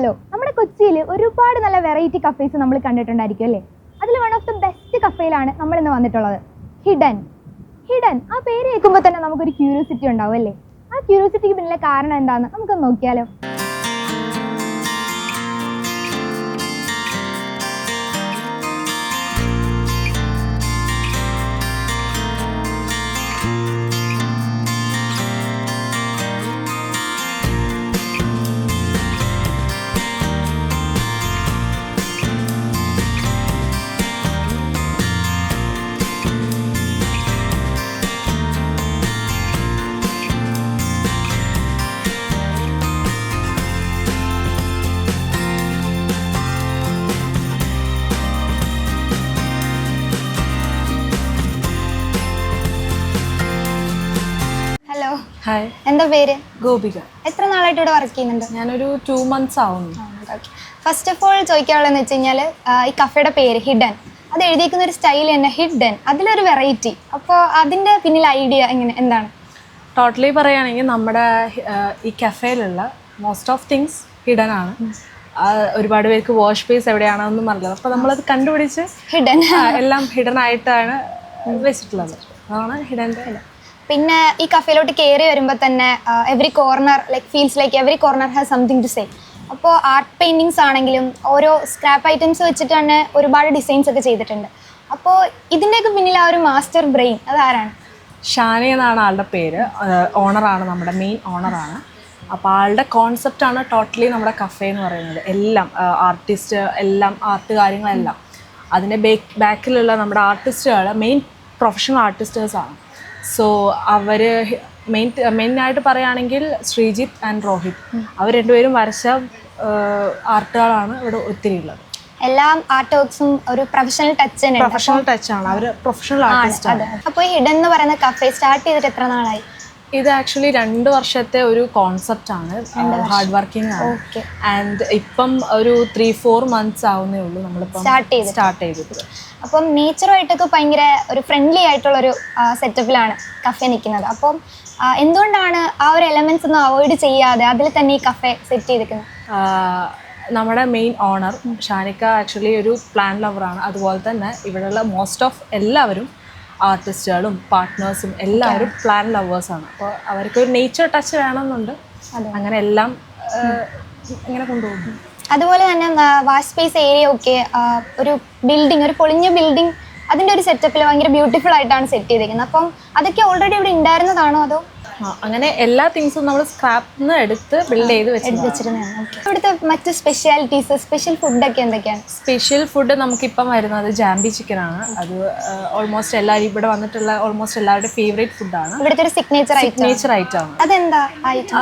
Hello നമ്മുടെ കൊച്ചിയിൽ ഒരുപാട് നല്ല വെറൈറ്റി കഫേസ് നമ്മൾ കണ്ടിട്ടുണ്ടായിരിക്കും അല്ലേ? അതിൽ വൺ ഓഫ് ദ ബെസ്റ്റ് കഫേയിലാണ് നമ്മൾ ഇന്ന് വന്നിട്ടുള്ളത്. ഹിഡൻ ഹിഡൻ ആ പേര് കേൾക്കുമ്പോൾ തന്നെ നമുക്കൊരു ക്യൂരിയോസിറ്റി ഉണ്ടാവും അല്ലേ? ആ ക്യൂരിയോസിറ്റിക്ക് പിന്നിലെ കാരണം എന്താണെന്ന് നമുക്കൊന്ന് നോക്കിയാലോ. ഹായ് എന്താ പേര്? ഗോപിക. എത്ര നാളായിട്ട് ഇവിടെ വർക്ക് ചെയ്യുന്നുണ്ട്? ഞാനൊരു ടു മന്ത്സ് ആവുന്നു. ഫസ്റ്റ് ഓഫ് ഓൾ ചോദിക്കാനുള്ളതെന്ന് വെച്ച് കഴിഞ്ഞാൽ ഈ കഫേയുടെ പേര് ഹിഡൻ അത് എഴുതിയിരിക്കുന്ന ഒരു സ്റ്റൈൽ തന്നെ ഹിഡൻ അതിലൊരു വെറൈറ്റി അപ്പോൾ അതിന്റെ പിന്നിൽ ഐഡിയ എങ്ങനെ എന്താണ്? ടോട്ടലി പറയുകയാണെങ്കിൽ നമ്മുടെ ഈ കഫേയിലുള്ള മോസ്റ്റ് ഓഫ് തിങ്സ് ഹിഡൻ ആണ്. ഒരുപാട് പേർക്ക് വാഷ് പേസ് എവിടെയാണെന്നൊന്നും അറിയില്ല. അപ്പോൾ നമ്മളത് കണ്ടുപിടിച്ച് ഹിഡൻ എല്ലാം ഹിഡൻ ആയിട്ടാണ് വെച്ചിട്ടുള്ളത്. അതാണ് ഹിഡന്റെ പിന്നെ ഈ കഫേയിലോട്ട് കയറി വരുമ്പോൾ തന്നെ every corner like feels like every corner has something to say അപ്പോൾ ആർട്ട് പെയിന്റിങ്സ് ആണെങ്കിലും ഓരോ സ്ക്രാപ്പ് ഐറ്റംസ് വെച്ചിട്ട് തന്നെ ഒരുപാട് ഡിസൈൻസ് ഒക്കെ ചെയ്തിട്ടുണ്ട്. അപ്പോൾ ഇതിന്റെയൊക്കെ പിന്നിൽ ആ ഒരു മാസ്റ്റർ ബ്രെയിൻ അതാരാണ്? ഷാനി എന്നാണ് ആളുടെ പേര്. ഓണറാണ് നമ്മുടെ മെയിൻ ഓണറാണ് അപ്പോൾ ആളുടെ കോൺസെപ്റ്റാണ് ടോട്ടലി നമ്മുടെ കഫേ എന്ന് പറയുന്നത്. എല്ലാം ആർട്ടിസ്റ്റ് എല്ലാം ആർട്ട് കാര്യങ്ങളെല്ലാം. അതിന്റെ ബേക്ക് ബാക്കിലുള്ള നമ്മുടെ ആർട്ടിസ്റ്റുകൾ മെയിൻ പ്രൊഫഷണൽ ആർട്ടിസ്റ്റേഴ്സാണ് സോ അവർ മെയിൻ മെയിനായിട്ട് പറയുകയാണെങ്കിൽ ശ്രീജിത്ത് ആൻഡ് രോഹിത്. അവർ രണ്ടുപേരും വരച്ച ആർട്ടുകളാണ് ഇവിടെ ഒത്തിരി ഉള്ളത് എല്ലാം ആർട്ട് വർക്ക്സും ഒരു പ്രൊഫഷണൽ ടച്ച് തന്നെ പ്രൊഫഷണൽ ടച്ചാണ് അവർ പ്രൊഫഷണൽ ആർട്ടിസ്റ്റ് ആണ് അപ്പോൾ ഈ ഹിഡൻ എന്ന് പറയുന്ന കഫേ സ്റ്റാർട്ട് ചെയ്തിട്ട് എത്ര നാളായി? ഇത് ആക്ച്വലി രണ്ട് വർഷത്തെ ഒരു കോൺസെപ്റ്റ് ആണ്. ഹാർഡ് വർക്കിംഗ് ആണ്. ഓക്കെ ആൻഡ് ഇപ്പം ഒരു ത്രീ ഫോർ മന്ത്സ് ആവുന്നേ ഉള്ളൂ നമ്മളിപ്പം. സ്റ്റാർട്ട് ചെയ്തിട്ട്. അപ്പം നേച്ചറുമായിട്ടൊക്കെ ഭയങ്കര ഒരു ഫ്രണ്ട്ലി ആയിട്ടുള്ള ഒരു സെറ്റപ്പിലാണ് കഫേ നിൽക്കുന്നത് അപ്പം എന്തുകൊണ്ടാണ് ആ ഒരു എലമെന്റ്സ് ഒന്നും അവോയ്ഡ് ചെയ്യാതെ അതിൽ തന്നെ ഈ കഫേ സെറ്റ് ചെയ്തിരിക്കുന്നത്? നമ്മുടെ മെയിൻ ഓണർ ഷാനിക്ക ആക്ച്വലി ഒരു പ്ലാൻ ലവറാണ് അതുപോലെ തന്നെ ഇവിടെയുള്ള മോസ്റ്റ് ഓഫ് എല്ലാവരും ആർട്ടിസ്റ്റുകളും പാർട്ട്നേഴ്സും എല്ലാവരും പ്ലാൻ ലവേഴ്സാണ് അപ്പോൾ അവർക്ക് ഒരു നേച്ചർ ടച്ച് വേണമെന്നുണ്ട്. അങ്ങനെ എല്ലാം ഇങ്ങനെ കൊണ്ടുപോകും അതുപോലെ തന്നെ വാഷ് സ്പേസ് ഏരിയ ഒക്കെ ഒരു ബിൽഡിംഗ് ഒരു പൊളിഞ്ഞ ബിൽഡിംഗ് അതിന്റെ ഒരു സെറ്റപ്പിൽ ഭയങ്കര ബ്യൂട്ടിഫുൾ ആയിട്ടാണ് സെറ്റ് ചെയ്തിരിക്കുന്നത് അപ്പം അതൊക്കെ ഓൾറെഡി ഇവിടെ ഉണ്ടായിരുന്നതാണോ അതോ അങ്ങനെ എല്ലാ തിങ്സും നമ്മൾ സ്ക്രാപ്പിൽ നിന്ന് എടുത്ത് ബിൽഡ് ചെയ്ത് വെച്ചിട്ടുണ്ട് വെച്ചിരുന്നതാണ്. ഇവിടുത്തെ മറ്റ് സ്പെഷ്യാലിറ്റീസ് സ്പെഷ്യൽ ഫുഡൊക്കെ എന്തൊക്കെയാണ്? സ്പെഷ്യൽ ഫുഡ് നമുക്കിപ്പം വരുന്നത് ജാംബി ചിക്കൻ ആണ്. അത് ഓൾമോസ്റ്റ് എല്ലാവരും ഇവിടെ വന്നിട്ടുള്ള ഓൾമോസ്റ്റ് എല്ലാവരുടെ ഫേവറേറ്റ് ഫുഡാണ് ഇവിടുത്തെ ഒരു സിഗ്നേച്ചർ സിഗ്നേച്ചർ ഐറ്റം ആണ്. അതെന്താ ഐറ്റം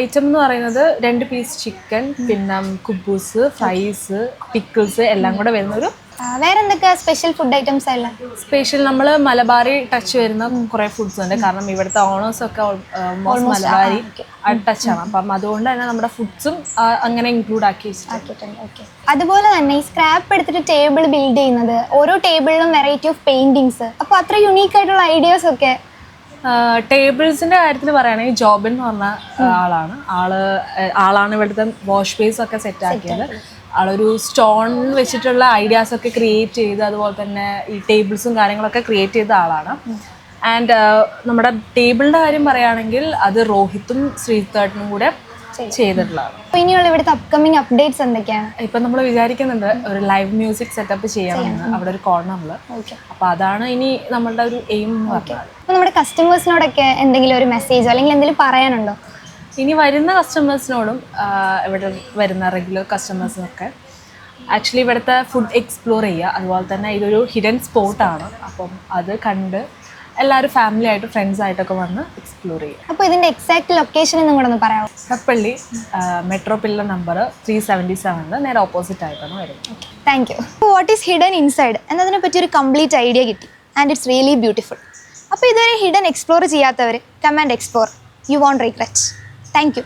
ഐറ്റം എന്ന് പറയുന്നത് രണ്ട് പീസ് ചിക്കൻ പിന്നെ കുബൂസ് ഫ്രൈസ് പിക്കിൾസ് എല്ലാം കൂടെ വരുന്ന ഒരു വേറെ എന്തൊക്കെയാ സ്പെഷ്യൽ ഫുഡ് ഐറ്റംസ് എല്ലാം? സ്പെഷ്യൽ നമ്മൾ മലബാറി ടച്ച് വരുന്ന കുറെ ഫുഡ്സ് ഉണ്ട്. കാരണം ഇവിടുത്തെ ഓണേഴ്സ് ഒക്കെ മലബാറി ടച്ച് ആണ്. അപ്പം അതുകൊണ്ട് തന്നെ നമ്മുടെ ഫുഡ്സും അങ്ങനെ ഇൻക്ലൂഡ് ആക്കി ആക്കിയിട്ടുണ്ട് അതുപോലെ തന്നെ ഈ സ്ക്രാപ്പ് എടുത്തിട്ട് ടേബിൾ ബിൽഡ് ചെയ്യുന്നത് ഓരോ ടേബിളിലും വെറൈറ്റി ഓഫ് പെയിന്റിങ്സ് അപ്പോൾ അത്ര യുണീക്ക് ആയിട്ടുള്ള ഐഡിയാസ് ഒക്കെ ടേബിൾസിന്റെ കാര്യത്തിൽ പറയുകയാണെങ്കിൽ ജോബിൻ എന്ന് പറഞ്ഞ ആളാണ്. ആൾ ആളാണ് ഇവിടുത്തെ വാഷ് ബേസ് ഒക്കെ സെറ്റ് ആക്കിയത്. ആളൊരു സ്റ്റോൺ വെച്ചിട്ടുള്ള ഐഡിയാസ് ഒക്കെ ക്രിയേറ്റ് ചെയ്ത് അതുപോലെ തന്നെ ഈ ടേബിൾസും കാര്യങ്ങളൊക്കെ ക്രിയേറ്റ് ചെയ്ത ആളാണ്. ആൻഡ് നമ്മുടെ ടേബിളിന്റെ കാര്യം പറയുകയാണെങ്കിൽ അത് രോഹിത്തും ശ്രീതേട്ടനും കൂടെ ചെയ്തിട്ടുള്ളതാണ്. അപ്പോൾ ഇനിയുള്ള ഇവിടുത്തെ അപ്കമിങ് അപ്ഡേറ്റ്സ് എന്തൊക്കെയാണ് ഇപ്പം നമ്മൾ വിചാരിക്കുന്നുണ്ട് ഒരു ലൈവ് മ്യൂസിക് സെറ്റപ്പ് ചെയ്യണമെന്ന് അവിടെ ഒരു കോർണറിൽ അപ്പോൾ അതാണ് ഇനി നമ്മളുടെ ഒരു എയിം എന്ന് പറഞ്ഞാൽ അപ്പോൾ നമ്മുടെ കസ്റ്റമേഴ്സിനോടൊക്കെ എന്തെങ്കിലും ഒരു മെസ്സേജോ അല്ലെങ്കിൽ എന്തെങ്കിലും പറയാനുണ്ടോ? ഇനി വരുന്ന കസ്റ്റമേഴ്സിനോടും ഇവിടെ വരുന്ന റെഗുലർ കസ്റ്റമേഴ്സിനൊക്കെ ആക്ച്വലി ഇവിടുത്തെ ഫുഡ് എക്സ്പ്ലോർ ചെയ്യുക. അതുപോലെ തന്നെ ഇതൊരു ഹിഡൻ സ്പോട്ടാണ് അപ്പം അത് കണ്ട് എല്ലാവരും ഫാമിലി ആയിട്ട് ഫ്രണ്ട്സ് ആയിട്ടൊക്കെ വന്ന് എക്സ്പ്ലോർ ചെയ്യുക. അപ്പോൾ ഇതിന്റെ എക്സാക്ട് ലൊക്കേഷൻ എന്നും കൂടെ ഒന്ന് പറയാമോ Kappally metro pillar number three seventy സെവനിൽ നേരെ ഓപ്പോസിറ്റ് ആയിട്ടാണ് വരുന്നത്. Thank you what is hidden inside എന്നതിനെ പറ്റി ഒരു കംപ്ലീറ്റ് ഐഡിയ കിട്ടി. ആൻഡ് ഇറ്റ്സ് റിയലി ബ്യൂട്ടിഫുൾ അപ്പോൾ ഇതുവരെ ഹിഡൻ എക്സ്പ്ലോർ ചെയ്യാത്തവർ come and explore you won't regret thank you